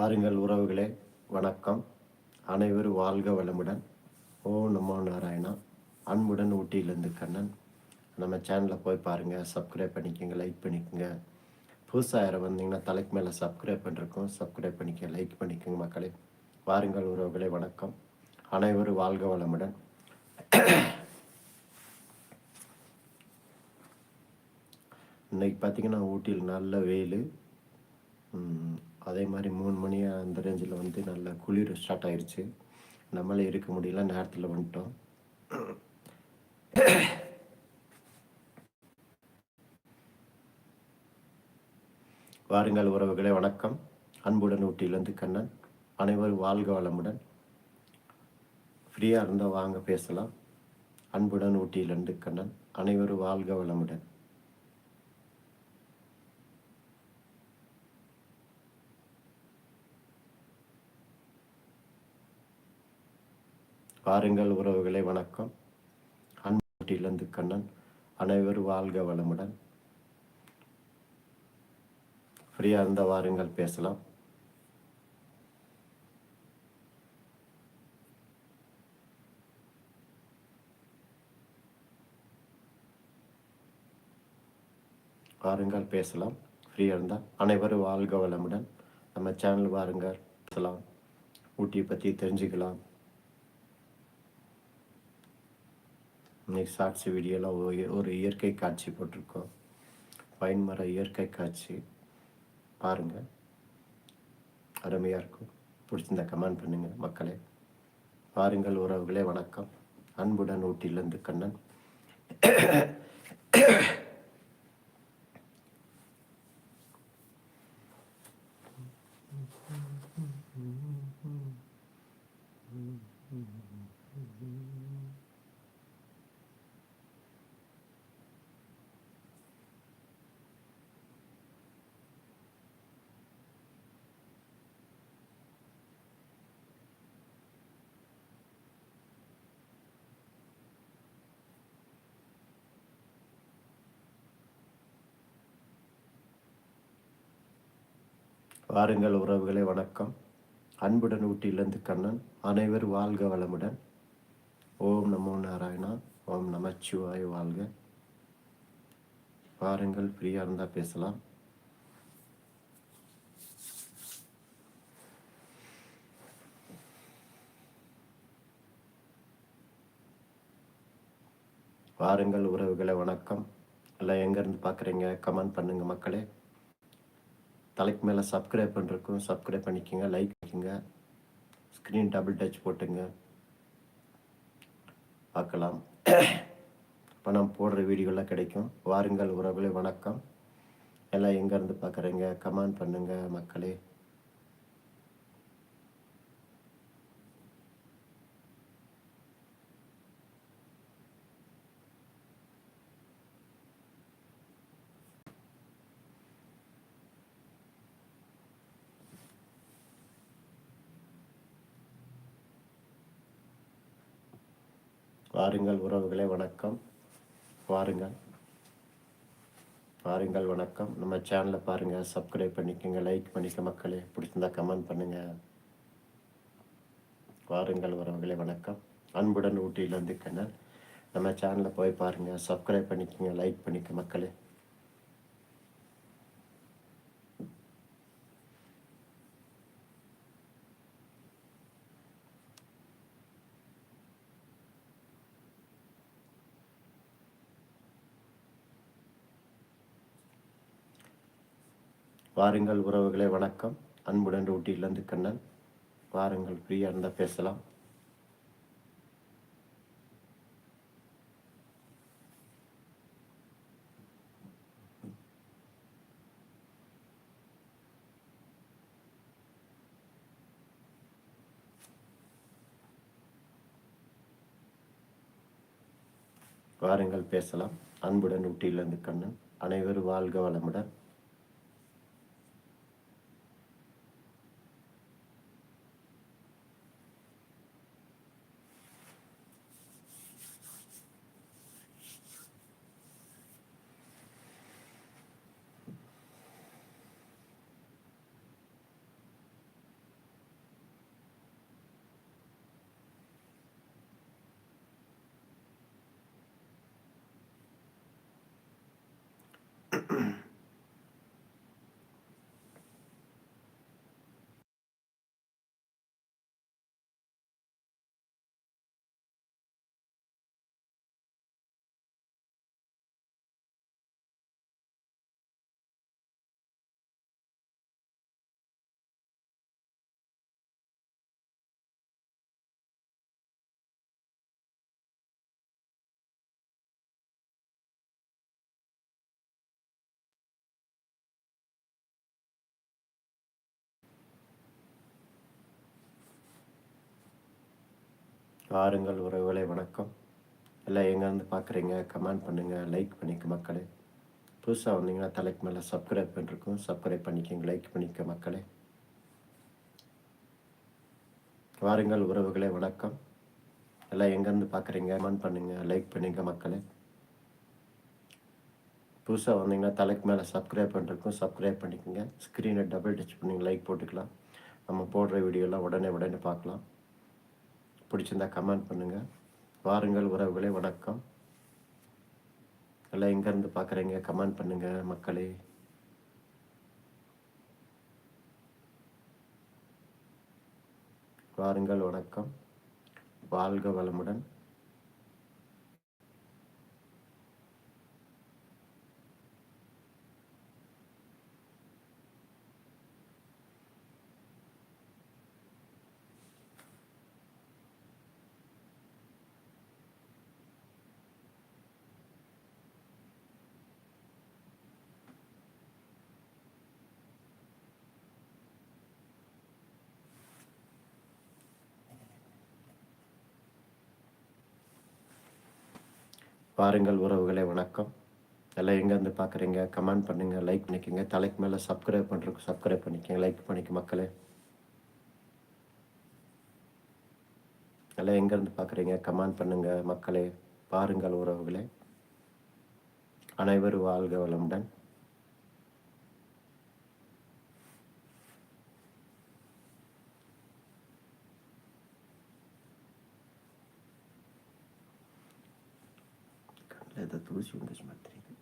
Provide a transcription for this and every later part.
வாருங்கள் உறவுகளே வணக்கம். அனைவரும் வாழ்க வளமுடன். ஓ நமோ நாராயணா. அன்புடன் ஊட்டியிலேருந்து கண்ணன். நம்ம சேனலில் போய் பாருங்கள் சப்ஸ்கிரைப் பண்ணிக்கோங்க லைக் பண்ணிக்கோங்க. புதுசாக யாரை வந்தீங்கன்னா தலைக்கு மேலே சப்ஸ்கிரைப் பண்ணிருக்கோம் சப்ஸ்கிரைப் பண்ணிக்க லைக் பண்ணிக்கோங்க மக்களே. வாருங்கள் உறவுகளே வணக்கம். அனைவரும் வாழ்க வளமுடன். இன்னைக்கு பார்த்தீங்கன்னா ஊட்டியில் நல்ல வெயில். அதே மாதிரி மூணு மணி அந்த ரேஞ்சில் வந்து நல்ல குளிர் ஸ்டார்ட் ஆயிடுச்சு நம்மளே இருக்க முடியல நேரத்தில் வந்துட்டோம். வாருங்கள் உறவுகளே வணக்கம். அன்புடன் ஊட்டியிலேருந்து கண்ணன். அனைவரும் வாழ்க வளமுடன். ஃப்ரீயாக இருந்தால் வாங்க பேசலாம். அன்புடன் ஊட்டியிலேருந்து கண்ணன். அனைவரும் வாழ்க வளமுடன். பாருங்கள் உறவுகளை வணக்கம். அன்பட்டிலிருந்து கண்ணன் அனைவரும் வாழ்க வளமுடன். ஃப்ரீயாக இருந்தால் வாருங்கள் பேசலாம். வாருங்கள் பேசலாம். ஃப்ரீயாக இருந்தால் அனைவரும் வாழ்க வளமுடன். நம்ம சேனல் வாருங்கள் பேசலாம். ஊட்டியை பற்றி தெரிஞ்சுக்கலாம். இன்னைக்கு சாட்சி வீடியோலாம் ஒரு ஒரு இயற்கை காட்சி போட்டிருக்கோம். பைன் மர இயற்கை காட்சி. பாருங்கள் அருமையாக இருக்கும். பிடிச்சிருந்தா கமெண்ட் பண்ணுங்கள் மக்களே. பாருங்கள் உறவுகளே வணக்கம். அன்புடன் ஊட்டியிலேருந்து கண்ணன். வாருங்கள் உறவுகளை வணக்கம். அன்புடன் ஊட்டியிலிருந்து கண்ணன் அனைவரும் வாழ்க வளமுடன். ஓம் நமோ நாராயணா ஓம் நமச்சிவாய் வாழ்க. வாருங்கள் ஃப்ரீயாக இருந்தால் பேசலாம். வாருங்கள் உறவுகளை வணக்கம். இல்லை எங்கேருந்து பார்க்குறீங்க? கமெண்ட் பண்ணுங்கள் மக்களே. தலைக்கு மேலே சப்ஸ்கிரைப் பண்ணிருக்கோம் சப்ஸ்கிரைப் பண்ணிக்கோங்க லைக் பண்ணிக்கோங்க ஸ்க்ரீன் டபுள் டச் போட்டுங்க. பார்க்கலாம். இப்போ நம்ம போடுற வீடியோலாம் கிடைக்கும். வாருங்கள் உறவுகளே வணக்கம். எல்லாம் எங்கேருந்து பார்க்குறீங்க? கமெண்ட் பண்ணுங்கள் மக்களே. வாருங்கள் உறவுகளே வணக்கம். வாருங்கள் பாருங்கள் வணக்கம். நம்ம சேனலை பாருங்கள் சப்ஸ்கிரைப் பண்ணிக்கோங்க லைக் பண்ணிக்க மக்களே. பிடிச்சிருந்தா கமெண்ட் பண்ணுங்கள் வாருங்கள் உறவுகளே வணக்கம். அன்புடன் ஊட்டியிலேருந்து கண்ணன் நம்ம சேனலை போய் பாருங்கள் சப்ஸ்கிரைப் பண்ணிக்கோங்க லைக் பண்ணிக்க மக்களே. வாருங்கள் உறவுகளே வணக்கம். அன்புடன் ஊட்டியிலேருந்து கண்ணன். வாருங்கள் ஃப்ரீயாக இருந்தால் பேசலாம். வாருங்கள் பேசலாம். அன்புடன் ஊட்டியிலிருந்து கண்ணன். அனைவரும் வாழ்க வளமுடன். வாருங்கள் உறவுகளை வணக்கம். எல்லாம் எங்கேருந்து பார்க்குறீங்க? கமெண்ட் பண்ணுங்கள் லைக் பண்ணிக்க மக்களே. புதுசாக வந்தீங்கன்னா தலைக்கு மேலே சப்ஸ்கிரைப் பண்ணிருக்கோம். சப்ஸ்கிரைப் பண்ணிக்கோங்க லைக் பண்ணிக்க மக்களே. வாருங்கள் உறவுகளே வணக்கம். எல்லாம் எங்கேருந்து பார்க்குறீங்க? கமெண்ட் பண்ணுங்கள் லைக் பண்ணிக்க மக்களே. புதுசாக வந்தீங்கன்னா தலைக்கு மேலே சப்ஸ்கிரைப் பண்ணிருக்கோம். சப்ஸ்கிரைப் பண்ணிக்கோங்க. ஸ்க்ரீனை டபுள் டச் பண்ணி லைக் போட்டுக்கலாம். நம்ம போடுற வீடியோலாம் உடனே உடனே பார்க்கலாம். பிடிச்சிருந்தா கமெண்ட் பண்ணுங்கள் வாருங்கள் உறவுகளே வணக்கம். எல்லாம் எங்கேருந்து பார்க்குறீங்க கமெண்ட் பண்ணுங்கள் மக்களே. வாருங்கள் வணக்கம். வாழ்க வளமுடன். பாருங்கள் உறவுகளே வணக்கம். எல்லாம் எங்கேருந்து பார்க்குறீங்க கமெண்ட் பண்ணுங்கள் லைக் பண்ணிக்கோங்க. தலைக்கு மேலே சப்ஸ்கிரைப் பண்ணுறதுக்கு சப்ஸ்கிரைப் பண்ணிக்கோங்க லைக் பண்ணிக்க மக்களே. எல்லாம் எங்கேருந்து பார்க்குறீங்க கமெண்ட் பண்ணுங்கள் மக்களே. பாருங்கள் உறவுகளே. அனைவரும் வாழ்க வளமுடன். கண்ணில் ஏதோ தூசி வந்துச்சு மாதிரி தெரியுது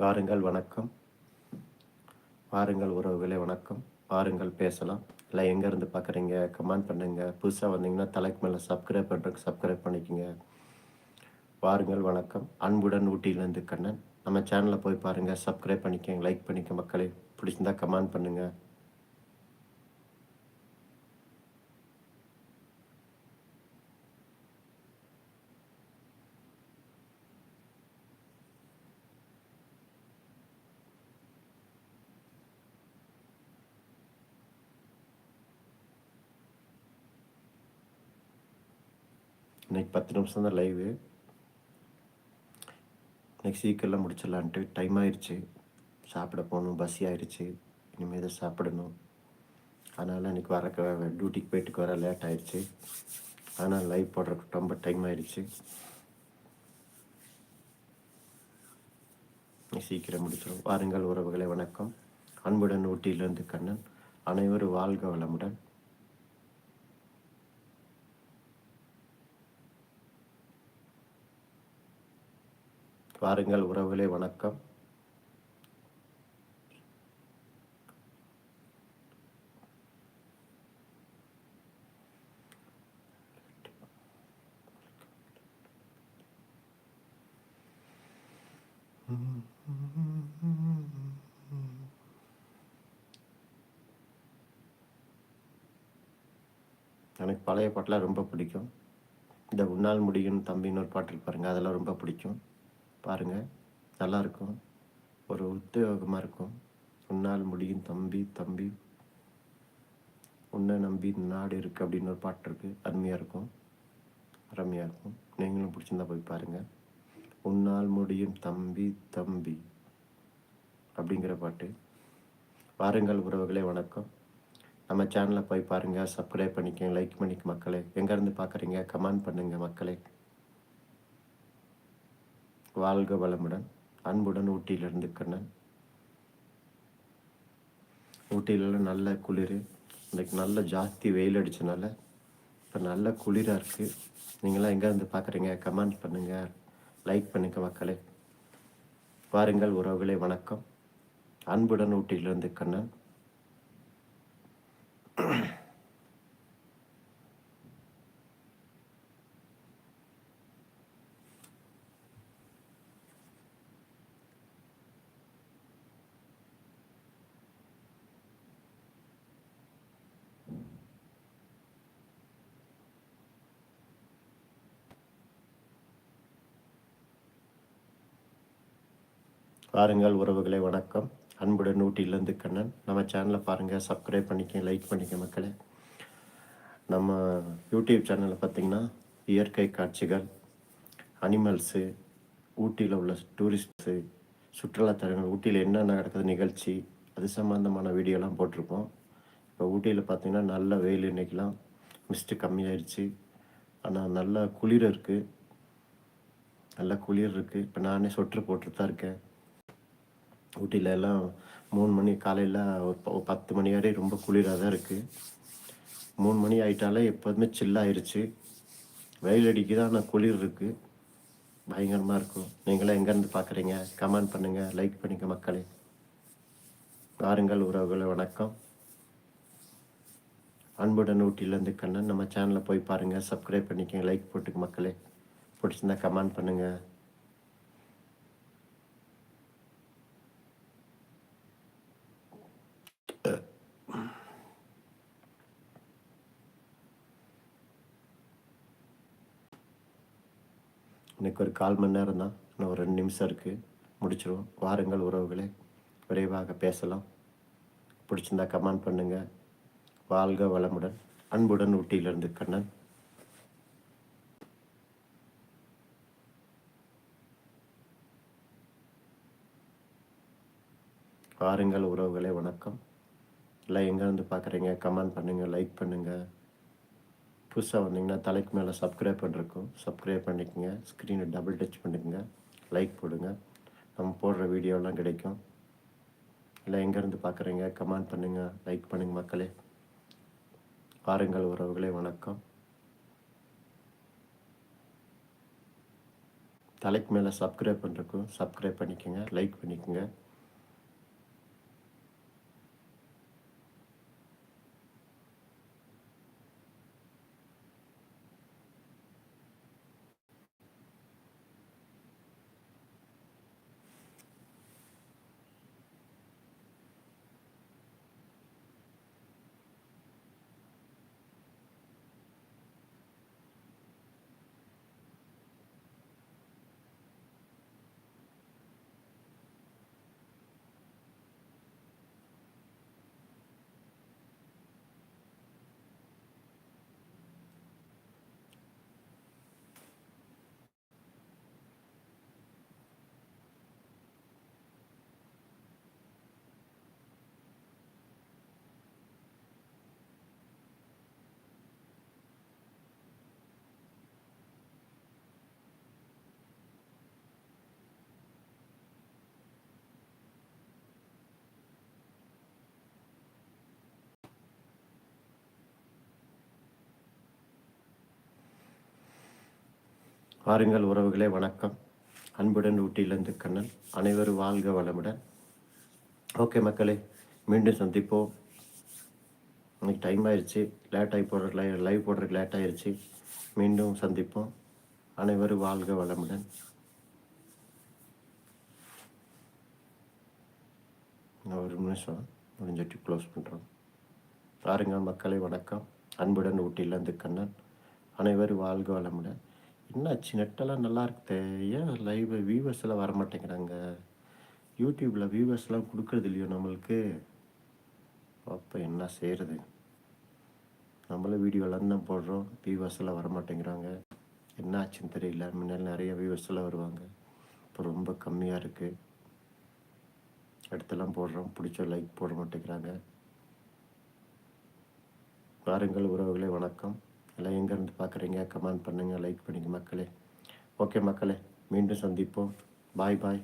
வாருங்கள் வணக்கம் வாருங்கள் உறவுகளே வணக்கம். வாருங்கள் பேசலாம். இல்லை எங்கேருந்து பார்க்குறீங்க? கமெண்ட் பண்ணுங்கள் புதுசாக வந்தீங்கன்னா தலைக்கு மேலே சப்ஸ்கிரைப் பண்ணுறதுக்கு சப்ஸ்கிரைப் பண்ணிக்கோங்க. வாருங்கள் வணக்கம். அன்புடன் ஊட்டியிலேருந்து கண்ணன். நம்ம சேனலில் போய் பாருங்கள் சப்ஸ்கிரைப் பண்ணிக்கங்க லைக் பண்ணிக்க மக்களே. பிடிச்சிருந்தா கமெண்ட் பண்ணுங்கள் இன்னைக்கு பத்து நிமிஷம் தான் லைவு இன்னைக்கு சீக்கிரம் முடிச்சிடலான்ட்டு டைம் ஆயிடுச்சு சாப்பிட போகணும் பசி ஆயிடுச்சு இனிமேல் தான் சாப்பிடணும். அதனால் எனக்கு வர டியூட்டிக்கு போயிட்டு வர லேட் ஆயிடுச்சு அதனால் லைவ் போடுறதுக்கு ரொம்ப டைம் ஆயிடுச்சு சீக்கிரம் முடிச்சிடும் வாருங்கள் உறவுகளை வணக்கம். அன்புடன் ஊட்டியிலிருந்து கண்ணன். அனைவரும் வாழ்க வளமுடன். வாருங்கள் உறவுகளே வணக்கம். எனக்கு பழைய பாட்டெலாம் ரொம்ப பிடிக்கும். இந்த உன்னால் முடியும் தம்பின்னு ஒரு பாட்டு இருப்பாருங்க அதெல்லாம் ரொம்ப பிடிக்கும். பாருங்கள் நல்லாயிருக்கும் ஒரு உத்தியோகமாக இருக்கும். உன்னால் முடியும் தம்பி தம்பி. உன்னை நம்பி நாடு இருக்குது அப்படின்னு ஒரு பாட்டு இருக்குது அருமையாக இருக்கும். அருமையாக இருக்கும். நீங்களும் பிடிச்சிருந்தா போய் பாருங்கள் உன்னால் முடியும் தம்பி தம்பி அப்படிங்கிற பாட்டு. வாருங்கள் உறவுகளே வணக்கம். நம்ம சேனலை போய் பாருங்கள் சப்ஸ்கிரைப் பண்ணிக்கங்க. லைக் பண்ணிக்க மக்களே. எங்கேருந்து பார்க்குறீங்க கமெண்ட் பண்ணுங்கள் மக்களே. வாழ்க வளமுடன். அன்புடன் ஊட்டியிலிருந்து கண்ணன். ஊட்டியிலலாம் நல்ல குளிர். இன்றைக்கு நல்ல ஜாஸ்தி வெயில் அடித்தனால இப்போ நல்ல குளிராக இருக்குது நீங்களாம் எங்கேருந்து பார்க்குறீங்க கமெண்ட் பண்ணுங்கள் லைக் பண்ணுங்க மக்களே. வாருங்கள் உறவுகளே வணக்கம். அன்புடன் ஊட்டியிலிருந்து கண்ணன். பாருங்கள் உறவுகளை வணக்கம். அன்புடன் ஊட்டியிலேருந்து கண்ணன். நம்ம சேனலை பாருங்கள் சப்ஸ்கிரைப் பண்ணிக்க லைக் பண்ணிக்க மக்களே. நம்ம யூடியூப் சேனலில் பார்த்திங்கன்னா இயற்கை காட்சிகள் அனிமல்ஸு ஊட்டியில் உள்ள டூரிஸ்ட்ஸு சுற்றுலாத்தலங்கள் ஊட்டியில் என்னென்ன நடக்குது நிகழ்ச்சி அது சம்மந்தமான வீடியோலாம் போட்டிருப்போம். இப்போ ஊட்டியில் பார்த்திங்கன்னா நல்ல வெயில் இன்றைக்கெலாம் மிஸ்ட்டு கம்மியாயிடுச்சு ஆனால் நல்ல குளிர் இருக்குது நல்ல குளிர் இருக்குது இப்போ நானே சொட்ரு போட்டுட்டு தான் இருக்கேன். ஊட்டியில் எல்லாம் மூணு மணி காலையில் ஒரு பத்து மணி வரை ரொம்ப குளிராக தான் இருக்குது மூணு மணி ஆகிட்டாலே எப்போதுமே சில்லாயிருச்சு வெயில் அடிக்குது ஆனால் குளிர் இருக்குது பயங்கரமாக இருக்கும். நீங்களாம் எங்கேருந்து பார்க்குறீங்க கமெண்ட் பண்ணுங்கள் லைக் பண்ணிக்க மக்களே. வாருங்கள் உறவுகளை வணக்கம். அன்புடன் ஊட்டியிலேருந்து கண்ணன். நம்ம சேனலில் போய் பாருங்கள் சப்ஸ்கிரைப் பண்ணிக்கங்க லைக் போட்டுக்க மக்களே. பிடிச்சிருந்தா கமெண்ட் பண்ணுங்கள் இன்னைக்கு ஒரு கால் மணி நேரம் தான். இன்னும் ஒரு ரெண்டு நிமிஷம் இருக்குது முடிச்சிடுவோம் வாருங்கள் உறவுகளே. விரைவாக பேசலாம். பிடிச்சிருந்தா கமெண்ட் பண்ணுங்கள் வாழ்க வளமுடன். அன்புடன் ஊட்டியிலிருந்து கண்ணன். வாருங்கள் உறவுகளே. வணக்கம். இல்லை எங்கேருந்து பார்க்குறீங்க? கமெண்ட் பண்ணுங்கள் லைக் பண்ணுங்கள் புதுசாக வந்தீங்கன்னா தலைக்கு மேலே சப்ஸ்கிரைப் பண்ணிருக்கோம் சப்ஸ்கிரைப் பண்ணிக்கோங்க. ஸ்க்ரீனை டபுள் டச் பண்ணிக்கோங்க. லைக் போடுங்க. நம்ம போடுற வீடியோலாம் கிடைக்கும். இல்லை எங்கேருந்து பார்க்குறீங்க? கமெண்ட் பண்ணுங்கள் லைக் பண்ணுங்கள் மக்களே. வாருங்கள் உறவுகளே. வணக்கம். தலைக்கு மேலே சப்ஸ்கிரைப் பண்ணிருக்கோம் சப்ஸ்கிரைப் பண்ணிக்கோங்க. லைக் பண்ணிக்கோங்க. வாருங்கள் உறவுகளே வணக்கம். அன்புடன் ஊட்டியிலிருந்து கண்ணன். அனைவரும் வாழ்க வளமுடன். ஓகே மக்களே மீண்டும் சந்திப்போம். இன்னைக்கு டைம் ஆயிடுச்சு லேட் ஆகி போடுற லை லைவ் போடுறதுக்கு லேட் ஆயிடுச்சு மீண்டும் சந்திப்போம். அனைவரும் வாழ்க வளமுடன். ஒரு நிமிஷம். முடிஞ்சிட்டு க்ளோஸ் பண்ணுறோம் பாருங்க மக்களை வணக்கம். அன்புடன் ஊட்டியிலேருந்து கண்ணன். அனைவரும் வாழ்க வளமுடன். என்னாச்சு? நெட்டெல்லாம் நல்லா இருக்குது ஏன் லைவ் வியூவர்ஸ் எல்லாம் வர மாட்டேங்கிறாங்க யூடியூப்பில் வியூவர்ஸ்லாம் கொடுக்குறது இல்லையோ நம்மளுக்கு? அப்போ என்ன செய்கிறது நம்மளும் வீடியோலாம் தான் போடுறோம். வியூவர்ஸ் எல்லாம் வர மாட்டேங்கிறாங்க என்ன ஆச்சுன்னு தெரியல. முன்னாடி நிறைய வியூவர்ஸ் எல்லாம் வருவாங்க. இப்போ ரொம்ப கம்மியாக இருக்குது இடத்தெல்லாம் போடுறோம். பிடிச்ச லைக் போட மாட்டேங்கிறாங்க. வாருங்கள் உறவுகளே வணக்கம். எல்லாம் எங்கேருந்து பார்க்குறீங்க? கமெண்ட் பண்ணுங்கள் லைக் பண்ணுங்கள் மக்களே. ஓகே மக்களே மீண்டும் சந்திப்போம். பாய் பாய்